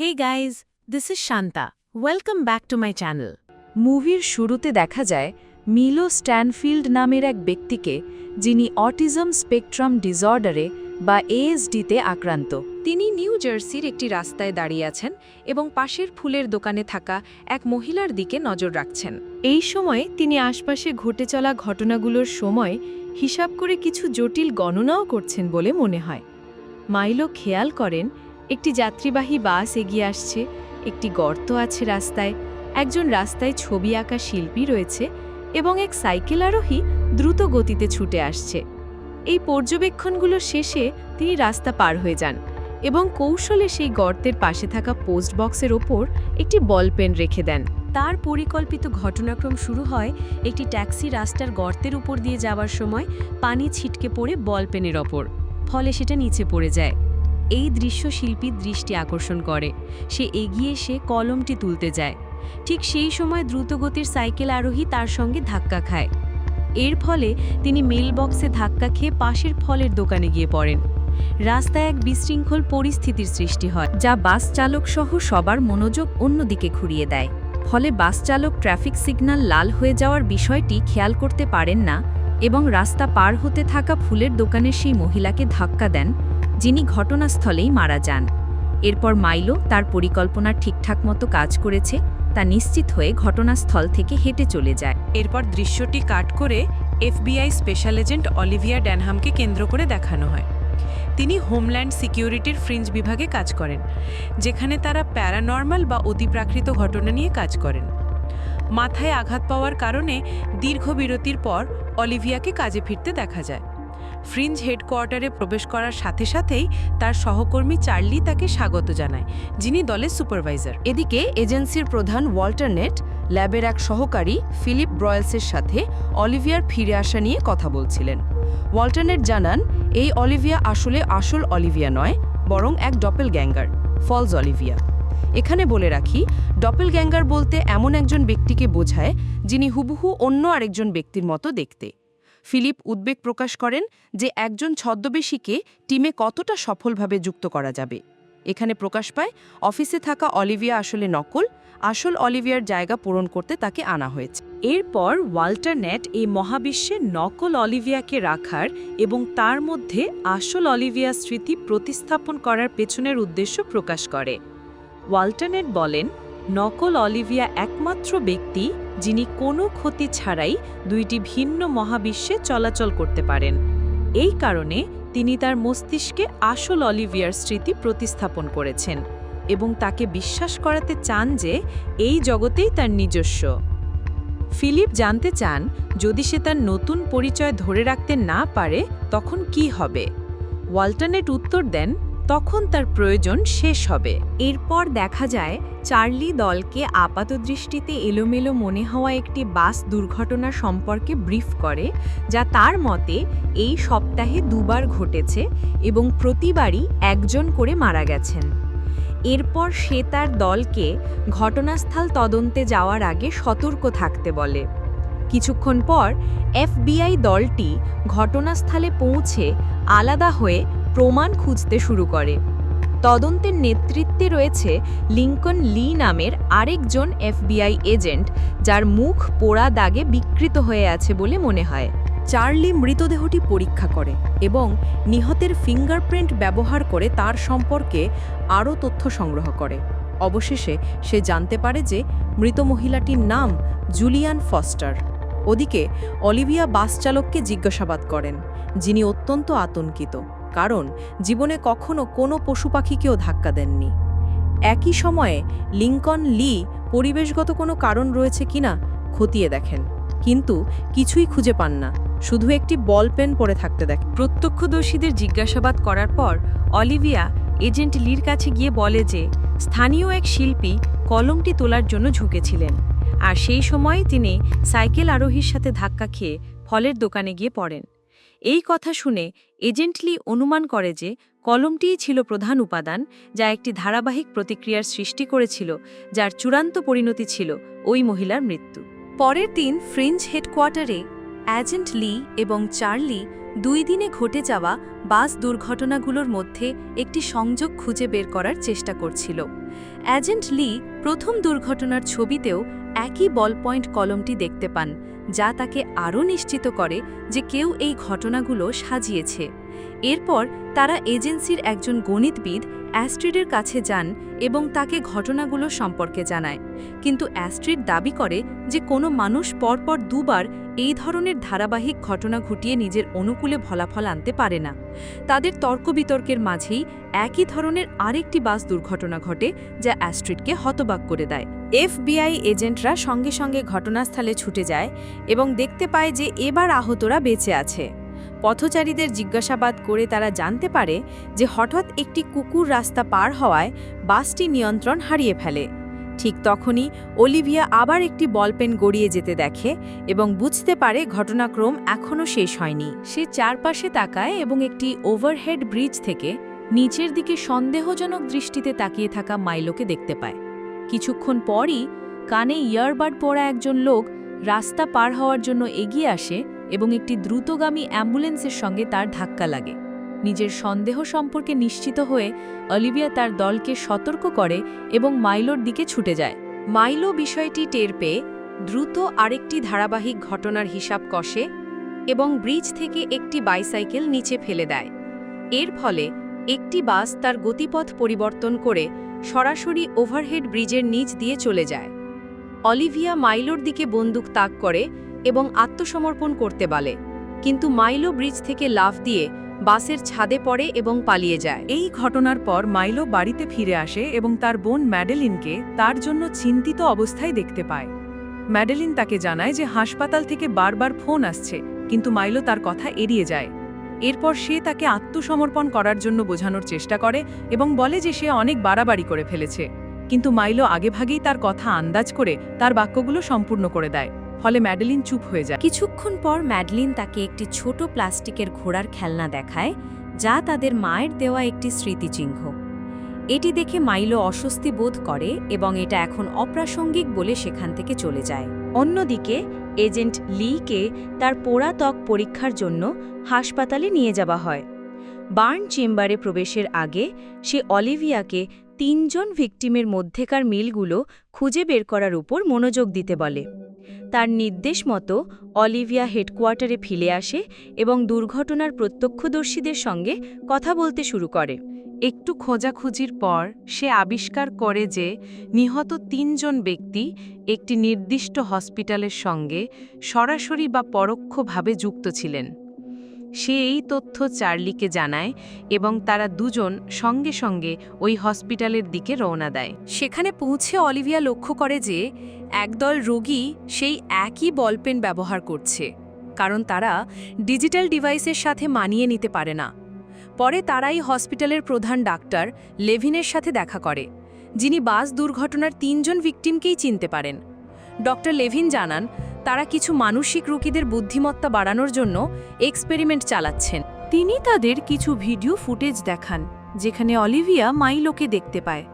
Hey guys, this is Shanta. Welcome back to my channel. মুভির শুরুতে দেখা যায় মিলো স্ট্যানফিল্ড নামের এক ব্যক্তিকে যিনি অটিজম স্পেকট্রাম ডিসঅর্ডারে বা এএসডিতে আক্রান্ত তিনি নিউ জার্সির একটি রাস্তায় দাঁড়িয়ে আছেন এবং পাশের ফুলের দোকানে থাকা এক মহিলার দিকে নজর রাখছেন এই সময় তিনি আশপাশে ঘটে চলা ঘটনাগুলোর সময় হিসাব করে কিছু জটিল গণনাও করছেন বলে মনে হয় মাইলো খেয়াল করেন একটি যাত্রীবাহী বাস এগিয়ে আসছে, একটি গর্ত আছে রাস্তায়, একজন রাস্তায় ছবি আঁকা শিল্পী রয়েছে এবং এক সাইকেল আরোহী দ্রুত গতিতে ছুটে আসছে। এই পর্যবেক্ষণগুলো শেষে তিনি রাস্তা পার হয়ে যান এবং কৌশলে সেই গর্তের পাশে থাকা পোস্ট বক্সের ওপর একটি বল পেন রেখে দেন। তার পরিকল্পিত ঘটনাক্রম শুরু হয় একটি ট্যাক্সি রাস্তার গর্তের উপর দিয়ে যাওয়ার সময় পানি ছিটকে পড়ে বল পেনের ওপর, ফলে সেটা নিচে পড়ে যায়। এই দৃশ্য শিল্পীর দৃষ্টি আকর্ষণ করে। সে এগিয়ে এসে কলমটি তুলতে যায়। ঠিক সেই সময় দ্রুতগতির সাইকেল আরোহী তার সঙ্গে ধাক্কা খায়। এর ফলে তিনি মেল বক্সে ধাক্কা খেয়ে পাশের ফলের দোকানে গিয়ে পড়েন। রাস্তায় এক বিশৃঙ্খল পরিস্থিতির সৃষ্টি হয়, যা বাস চালক সহ সবার মনোযোগ অন্যদিকে ঘুরিয়ে দেয়। ফলে বাস চালক ট্রাফিক সিগন্যাল লাল হয়ে যাওয়ার বিষয়টি খেয়াল করতে পারেন না এবং রাস্তা পার হতে থাকা ফুলের দোকানের সেই মহিলাকে ধাক্কা দেন যিনি ঘটনাস্থলেই মারা যান। এরপর মাইলো তার পরিকল্পনা ঠিকঠাক মতো কাজ করেছে, তা নিশ্চিত হয়ে ঘটনাস্থল থেকে হেঁটে চলে যায়। এরপর দৃশ্যটি কাট করে এফবিআই স্পেশাল এজেন্ট অলিভিয়া ড্যানহামকে কেন্দ্র করে দেখানো হয়। তিনি হোমল্যান্ড সিকিউরিটির ফ্রিঞ্জ বিভাগে কাজ করেন, যেখানে তারা প্যারানর্মাল বা অতিপ্রাকৃত ঘটনা নিয়ে কাজ করেন। মাথায় আঘাত পাওয়ার কারণে দীর্ঘ বিরতির পর অলিভিয়াকে কাজে ফিরতে দেখা যায়। ফ্রিঞ্জ হেডকোয়ার্টারে প্রবেশ করার সাথে সাথেই তার সহকর্মী চার্লি তাকে স্বাগত জানায়, যিনি দলের সুপারভাইজার। এদিকে এজেন্সির প্রধান ওয়াল্টার নেট, ল্যাবের এক সহকারী ফিলিপ ব্রয়েলসের সাথে অলিভিয়ার ফিরে আসা নিয়ে কথা বলছিলেন। ওয়াল্টারনেট জানান, এই অলিভিয়া আসলে আসল অলিভিয়া নয়, বরং এক ডপেল গ্যাঙ্গার ফলস অলিভিয়া। এখানে বলে রাখি ডপেল গ্যাঙ্গার বলতে এমন একজন ব্যক্তিকে বোঝায় যিনি হুবহু অন্য আরেকজন ব্যক্তির মতো দেখতে। ফিলিপ উদ্বেগ প্রকাশ করেন যে একজন ছদ্মবেশীকে টিমে কতটা সফলভাবে যুক্ত করা যাবে। এখানে প্রকাশ পায়, অফিসে থাকা অলিভিয়া আসলে নকল, আসল অলিভিয়ার জায়গা পূরণ করতে তাকে আনা হয়েছে। এরপর ওয়াল্টার নেট এই মহাবিশ্বে নকল অলিভিয়াকে রাখার এবং তার মধ্যে আসল অলিভিয়া স্মৃতি প্রতিস্থাপন করার পেছনের উদ্দেশ্য প্রকাশ করে। ওয়াল্টারনেট বলেন নকল অলিভিয়া একমাত্র ব্যক্তি যিনি কোনো ক্ষতি ছাড়াই দুইটি ভিন্ন মহাবিশ্বে চলাচল করতে পারেন। এই কারণে তিনি তার মস্তিষ্কে আসল অলিভিয়ার স্মৃতি প্রতিস্থাপন করেছেন এবং তাকে বিশ্বাস করাতে চান যে এই জগতেই তার নিজস্ব। ফিলিপ জানতে চান, যদি সে তার নতুন পরিচয় ধরে রাখতে না পারে, তখন কি হবে? ওয়াল্টারনেট উত্তর দেন তখন তার প্রয়োজন শেষ হবে। এরপর দেখা যায়, চার্লি দলকে আপাতদৃষ্টিতে এলোমেলো মনে হওয়া একটি বাস দুর্ঘটনা সম্পর্কে ব্রিফ করে, যা তার মতে এই সপ্তাহে দুবার ঘটেছে এবং প্রতিবারই একজন করে মারা গেছেন। এরপর সে তার দলকে ঘটনাস্থল তদন্তে যাওয়ার আগে সতর্ক থাকতে বলে। কিছুক্ষণ পর, এফবিআই দলটি ঘটনাস্থলে পৌঁছে আলাদা হয়ে প্রমাণ খুঁজতে শুরু করে। তদন্তের নেতৃত্বে রয়েছে লিঙ্কন লি নামের আরেকজন এফবিআই এজেন্ট, যার মুখ পোড়া দাগে বিকৃত হয়ে আছে বলে মনে হয়। চার্লি মৃতদেহটি পরীক্ষা করে এবং নিহতের ফিঙ্গারপ্রিন্ট ব্যবহার করে তার সম্পর্কে আরও তথ্য সংগ্রহ করে। অবশেষে সে জানতে পারে যে মৃত মহিলাটির নাম জুলিয়ান ফস্টার। ওদিকে অলিভিয়া বাস চালককে জিজ্ঞাসাবাদ করেন, যিনি অত্যন্ত আতঙ্কিত। কারণ জীবনে কখনো কোনো পশু পাখিকেও ধাক্কা দেননি। একই সময়ে লিঙ্কন লি পরিবেশগত কোনো কারণ রয়েছে কিনা খতিয়ে দেখেন, কিন্তু কিছুই খুঁজে পান না। শুধু একটি বল পেন পরে থাকতে দেখে প্রত্যক্ষদর্শীদের জিজ্ঞাসাবাদ করার পর অলিভিয়া এজেন্ট লির কাছে গিয়ে বলে যে, স্থানীয় এক শিল্পী কলমটি তোলার জন্য ঝুঁকেছিলেন, আর সেই সময় তিনি সাইকেল আরোহীর সাথে ধাক্কা খেয়ে ফলের দোকানে গিয়ে পড়েন। এই কথা শুনে এজেন্টলি অনুমান করে যে কলমটিই ছিল প্রধান উপাদান যা একটি ধারাবাহিক প্রতিক্রিয়ার সৃষ্টি করেছিল, যার চূড়ান্ত পরিণতি ছিল ওই মহিলার মৃত্যু। পরের দিন ফ্রিঞ্জ হেডকোয়ার্টারে অ্যাজেন্ট লি এবং চার্লি দুই দিনে ঘটে যাওয়া বাস দুর্ঘটনাগুলোর মধ্যে একটি সংযোগ খুঁজে বের করার চেষ্টা করছিল। অ্যাজেন্ট লি প্রথম দুর্ঘটনার ছবিতেও একই বল পয়েন্ট কলমটি দেখতে পান যা তাকে আরও নিশ্চিত করে যে কেউ এই ঘটনাগুলো সাজিয়েছে। এরপর তারা এজেন্সির একজন গণিতবিদ অ্যাস্ট্রিডের কাছে যান এবং তাকে ঘটনাগুলো সম্পর্কে জানায়। কিন্তু অ্যাস্ট্রিড দাবি করে যে কোনো মানুষ পরপর দুবার এই ধরনের ধারাবাহিক ঘটনা ঘটিয়ে নিজের অনুকূলে ফলাফল আনতে পারে না। তাদের তর্ক বিতর্কের মাঝেই একই ধরনের আরেকটি বাস দুর্ঘটনা ঘটে যা অ্যাস্ট্রিডকে হতবাক করে দেয়। এফবিআই এজেন্টরা সঙ্গে সঙ্গে ঘটনাস্থলে ছুটে যায় এবং দেখতে পায় যে এবার আহতরা বেঁচে আছে। পথচারীদের জিজ্ঞাসাবাদ করে তারা জানতে পারে যে হঠাৎ একটি কুকুর রাস্তা পার হওয়ায় বাসটি নিয়ন্ত্রণ হারিয়ে ফেলে। ঠিক তখনই অলিভিয়া আবার একটি বলপেন গড়িয়ে যেতে দেখে এবং বুঝতে পারে ঘটনাক্রম এখনও শেষ হয়নি। সে চারপাশে তাকায় এবং একটি ওভারহেড ব্রিজ থেকে নিচের দিকে সন্দেহজনক দৃষ্টিতে তাকিয়ে থাকা মাইলোকে দেখতে পায়। কিছুক্ষণ পরই কানে ইয়ারবাড পরা একজন লোক রাস্তা পার হওয়ার জন্য এগিয়ে আসে এবং একটি দ্রুতগামী অ্যাম্বুলেন্সের সঙ্গে তার ধাক্কা লাগে। নিজের সন্দেহ সম্পর্কে নিশ্চিত হয়ে অলিভিয়া তার দলকে সতর্ক করে এবং মাইলোর দিকে ছুটে যায়। মাইলো বিষয়টি টের পেয়ে দ্রুত আরেকটি ধারাবাহিক ঘটনার হিসাব কষে এবং ব্রিজ থেকে একটি বাইসাইকেল নিচে ফেলে দেয়। এর ফলে একটি বাস তার গতিপথ পরিবর্তন করে সরাসরি ওভারহেড ব্রিজের নিচ দিয়ে চলে যায়। অলিভিয়া মাইলোর দিকে বন্দুক তাক করে এবং আত্মসমর্পণ করতে বলে। কিন্তু মাইলো ব্রিজ থেকে লাফ দিয়ে বাসের ছাদে পড়ে এবং পালিয়ে যায়। এই ঘটনার পর মাইলো বাড়িতে ফিরে আসে এবং তার বোন ম্যাডেলিনকে তার জন্য চিন্তিত অবস্থায় দেখতে পায়। ম্যাডেলিন তাকে জানায় যে হাসপাতাল থেকে বারবার ফোন আসছে, কিন্তু মাইলো তার কথা এড়িয়ে যায়। এরপর সে তাকে আত্মসমর্পণ করার জন্য বোঝানোর চেষ্টা করে এবং বলে যে সে অনেক বাড়াবাড়ি করে ফেলেছে। কিন্তু মাইলো আগেভাগেই তার কথা আন্দাজ করে তার বাক্যগুলো সম্পূর্ণ করে দেয়। ফলে ম্যাডেলিন চুপ হয়ে যায়। কিছুক্ষণ পর ম্যাডলিন তাকে একটি ছোট প্লাস্টিকের ঘোড়ার খেলনা দেখায়, যা তাদের মায়ের দেওয়া একটি স্মৃতিচিহ্ন। এটি দেখে মাইলো অস্বস্তি বোধ করে এবং এটা এখন অপ্রাসঙ্গিক বলে সেখান থেকে চলে যায়। অন্যদিকে, এজেন্ট লিকে তার পোড়া ত্বক পরীক্ষার জন্য হাসপাতালে নিয়ে যাওয়া হয়। বার্ন চেম্বারে প্রবেশের আগে সে অলিভিয়াকে তিনজন ভিকটিমের মধ্যেকার মিলগুলো খুঁজে বের করার উপর মনোযোগ দিতে বলে। তার নির্দেশ মতো অলিভিয়া হেডকোয়ার্টারে ফিরে আসে এবং দুর্ঘটনার প্রত্যক্ষদর্শীদের সঙ্গে কথা বলতে শুরু করে। একটু খোঁজাখুঁজির পর সে আবিষ্কার করে যে নিহত তিনজন ব্যক্তি একটি নির্দিষ্ট হসপিটালের সঙ্গে সরাসরি বা পরোক্ষভাবে যুক্ত ছিলেন। সে এই তথ্য চার্লিকে জানায় এবং তারা দুজন সঙ্গে সঙ্গে ওই হসপিটালের দিকে রওনা দেয়। সেখানে পৌঁছে অলিভিয়া লক্ষ্য করে যে একদল রোগী সেই একই বলপেন ব্যবহার করছে, কারণ তারা ডিজিটাল ডিভাইসের সাথে মানিয়ে নিতে পারে না। পরে তারাই হসপিটালের প্রধান ডাক্তার লেভিনের সাথে দেখা করে, যিনি বাস দুর্ঘটনার তিনজন ভিকটিমকেই চিনতে পারেন। ডক্টর লেভিন জানান তারা কিছু মানসিক রোগীদের বুদ্ধিমত্তা বাড়ানোর জন্য এক্সপেরিমেন্ট চালাচ্ছেন। তিনি তাদের কিছু ভিডিও ফুটেজ দেখান, যেখানে অলিভিয়া মাইলোকে দেখতে পায়।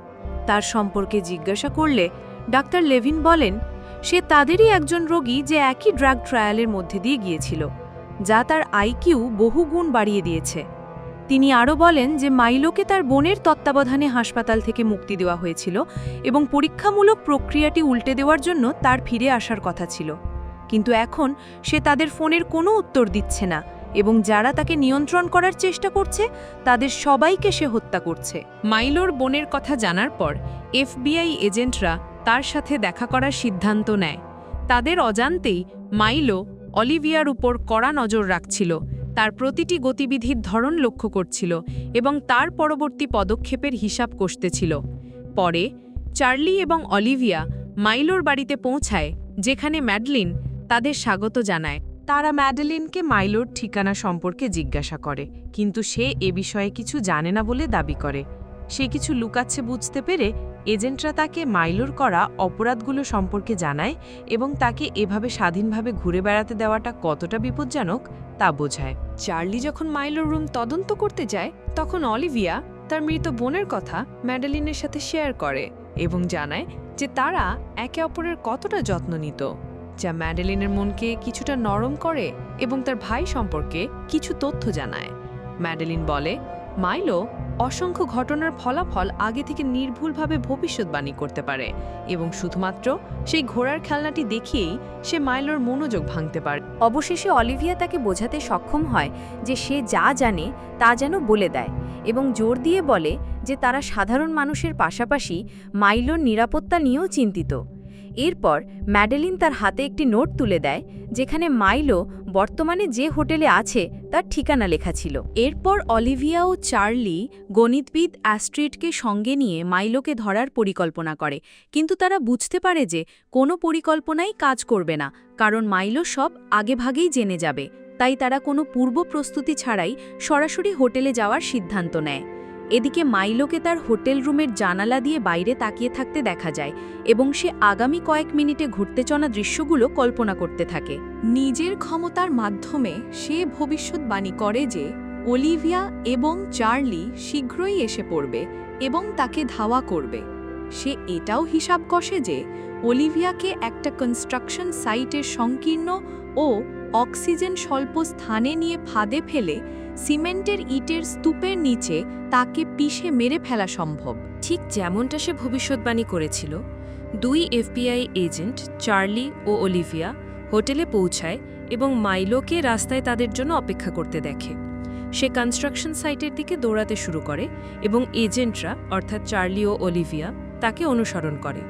তার সম্পর্কে জিজ্ঞাসা করলে ডাক্তার লেভিন বলেন, সে তাদেরই একজন রোগী যে একই ড্রাগ ট্রায়ালের মধ্যে দিয়ে গিয়েছিল, যা তার আইকিউ বহু গুণ বাড়িয়ে দিয়েছে। তিনি আরও বলেন যে মাইলোকে তার বোনের তত্ত্বাবধানে হাসপাতাল থেকে মুক্তি দেওয়া হয়েছিল এবং পরীক্ষামূলক প্রক্রিয়াটি উল্টে দেওয়ার জন্য তার ফিরে আসার কথা ছিল। কিন্তু এখন সে তাদের ফোনের কোনো উত্তর দিচ্ছে না এবং যারা তাকে নিয়ন্ত্রণ করার চেষ্টা করছে, তাদের সবাইকে সে হত্যা করছে। মাইলোর বোনের কথা জানার পর, এফবিআই এজেন্টরা তার সাথে দেখা করার সিদ্ধান্ত নেয়। তাদের অজান্তেই মাইলো অলিভিয়ার উপর কড়া নজর রাখছিল, তার প্রতিটি গতিবিধির ধরন লক্ষ্য করছিল এবং তার পরবর্তী পদক্ষেপের হিসাব কষতেছিল। পরে চার্লি এবং অলিভিয়া মাইলোর বাড়িতে পৌঁছায়, যেখানে ম্যাডলিন তাদের স্বাগত জানায়। তারা ম্যাডেলিনকে মাইলোর ঠিকানা সম্পর্কে জিজ্ঞাসা করে, কিন্তু সে এ বিষয়ে কিছু জানে না বলে দাবি করে। সে কিছু লুকাচ্ছে বুঝতে পেরে এজেন্টরা তাকে মাইলোর করা অপরাধগুলো সম্পর্কে জানায় এবং তাকে এভাবে স্বাধীনভাবে ঘুরে বেড়াতে দেওয়াটা কতটা বিপজ্জনক তা বোঝায়। চার্লি যখন মাইলোর রুম তদন্ত করতে যায়, তখন অলিভিয়া, তার মৃত বোনের কথা ম্যাডেলিনের সাথে শেয়ার করে এবং জানায় যে তারা একে অপরের কতটা যত্ন নিত যা ম্যাডেলিনের মনকে কিছুটা নরম করে এবং তার ভাই সম্পর্কে কিছু তথ্য জানায়। ম্যাডেলিন বলে, মাইলো অসংখ্য ঘটনার ফলাফল আগে থেকে নির্ভুলভাবে ভবিষ্যৎবাণী করতে পারে এবং শুধুমাত্র সেই ঘোড়ার খেলনাটি দেখিয়েই সে মাইলোর মনোযোগ ভাঙতে পারে। অবশেষে অলিভিয়া তাকে বোঝাতে সক্ষম হয় যে সে যা জানে তা যেন বলে দেয় এবং জোর দিয়ে বলে যে তারা সাধারণ মানুষের পাশাপাশি মাইলোর নিরাপত্তা নিয়েও চিন্তিত। এরপর ম্যাডেলিন তার হাতে একটি নোট তুলে দেয়, যেখানে মাইলো বর্তমানে যে হোটেলে আছে তার ঠিকানা লেখা ছিল। এরপর অলিভিয়া ও চার্লি গণিতবিদ অ্যাস্ট্রিটকে সঙ্গে নিয়ে মাইলোকে ধরার পরিকল্পনা করে। কিন্তু তারা বুঝতে পারে যে কোনো পরিকল্পনাই কাজ করবে না, কারণ মাইলো সব আগেভাগেই জেনে যাবে। তাই তারা কোনো পূর্ব প্রস্তুতি ছাড়াই সরাসরি হোটেলে যাওয়ার সিদ্ধান্ত নেয়। এদিকে মাইলোকে তার হোটেল রুমের জানালা দিয়ে বাইরে তাকিয়ে থাকতে দেখা যায় এবং সে আগামী কয়েক মিনিটে ঘুরতে চলা দৃশ্যগুলো কল্পনা করতে থাকে। নিজের ক্ষমতার মাধ্যমে সে ভবিষ্যৎবাণী করে যে অলিভিয়া এবং চার্লি শীঘ্রই এসে পড়বে এবং তাকে ধাওয়া করবে। সে এটাও হিসাব কষে যে অলিভিয়াকে একটা কনস্ট্রাকশন সাইটের সংকীর্ণ ও অক্সিজেন স্বল্প স্থানে নিয়ে ফাঁদে ফেলে সিমেন্টের ইটের স্তূপের নিচে তাকে পিষে মেরে ফেলা সম্ভব। ঠিক যেমনটা সে ভবিষ্যৎবাণী করেছিল, দুই এফবিআই এজেন্ট চার্লি ও অলিভিয়া হোটেলে পৌঁছায় এবং মাইলোকে রাস্তায় তাদের জন্য অপেক্ষা করতে দেখে। সে কনস্ট্রাকশন সাইটের দিকে দৌড়াতে শুরু করে এবং এজেন্টরা, অর্থাৎ চার্লি ও অলিভিয়া, তাকে অনুসরণ করে।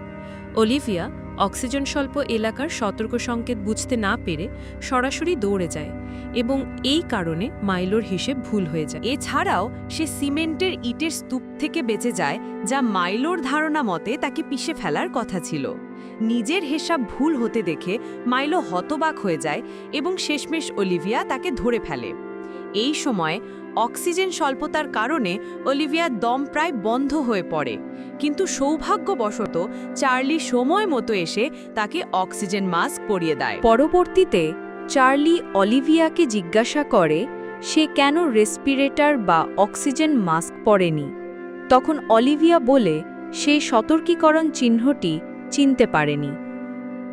অলিভিয়া অক্সিজেন স্বল্প এলাকার সতর্ক সংকেত বুঝতে না পেরে সরাসরি দৌড়ে যায় এবং এই কারণে মাইলোর হিসেব ভুল হয়ে যায়। এছাড়াও সে সিমেন্টের ইটের স্তূপ থেকে বেঁচে যায়, যা মাইলোর ধারণা মতে তাকে পিষে ফেলার কথা ছিল। নিজের হিসাব ভুল হতে দেখে মাইলো হতবাক হয়ে যায় এবং শেষমেশ অলিভিয়া তাকে ধরে ফেলে। এই সময় অক্সিজেন স্বল্পতার কারণে অলিভিয়ার দম প্রায় বন্ধ হয়ে পড়ে। কিন্তু সৌভাগ্যবশত চার্লি সময় মতো এসে তাকে অক্সিজেন মাস্ক পরিয়ে দেয়। পরবর্তীতে চার্লি অলিভিয়াকে জিজ্ঞাসা করে, সে কেন রেসপিরেটর বা অক্সিজেন মাস্ক পরেনি? তখন অলিভিয়া বলে, সে সতর্কীকরণ চিহ্নটি চিনতে পারেনি।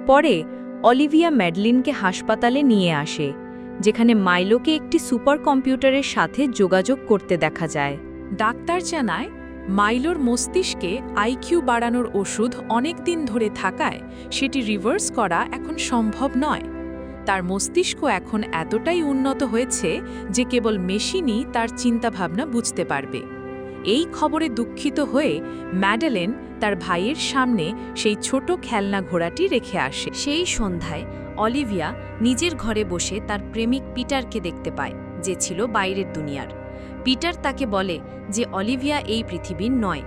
পরে অলিভিয়া ম্যাডলিনকে হাসপাতালে নিয়ে আসে। যেখানে মাইলোকে একটি সুপার কম্পিউটারের সাথে যোগাযোগ করতে দেখা যায়। ডাক্তার জানায়, মাইলোর মস্তিষ্কে আইকিউ বাড়ানোর ওষুধ অনেক দিন ধরে থাকায় সেটি রিভার্স করা এখন সম্ভব নয়। তার মস্তিষ্ক এখন এতটাই উন্নত হয়েছে যে কেবল মেশিনই তার চিন্তাভাবনা বুঝতে পারবে। এই খবরে দুঃখিত হয়ে ম্যাডেলেন তার ভাইয়ের সামনে সেই ছোট খেলনা ঘোড়াটি রেখে আসে। সেই সন্ধ্যায় অলিভিয়া নিজের ঘরে বসে তার প্রেমিক পিটারকে দেখতে পায়, যে ছিল বাইরের দুনিয়ার। পিটার তাকে বলে যে অলিভিয়া এই পৃথিবীর নয়।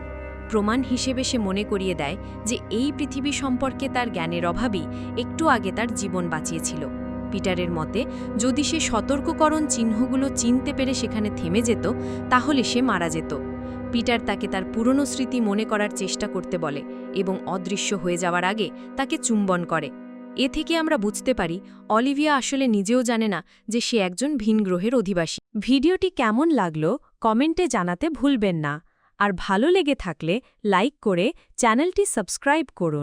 প্রমাণ হিসেবে সে মনে করিয়ে দেয় যে এই পৃথিবী সম্পর্কে তার জ্ঞানের অভাবই একটু আগে তার জীবন বাঁচিয়েছিল। পিটারের মতে, যদি সে সতর্ককরণ চিহ্নগুলো চিনতে পেরে সেখানে থেমে যেত, তাহলে সে মারা যেত। পিটার তাকে তার পুরনো স্মৃতি মনে করার চেষ্টা করতে বলে এবং অদৃশ্য হয়ে যাওয়ার আগে তাকে চুম্বন করে। এ থেকে আমরা বুঝতে পারি, অলিভিয়া আসলে নিজেও জানে না যে সে একজন ভিন গ্রহের অধিবাসী। ভিডিওটি কেমন লাগল কমেন্টে জানাতে ভুলবেন না। আর ভালো লেগে থাকলে লাইক করে চ্যানেলটি সাবস্ক্রাইব করুন।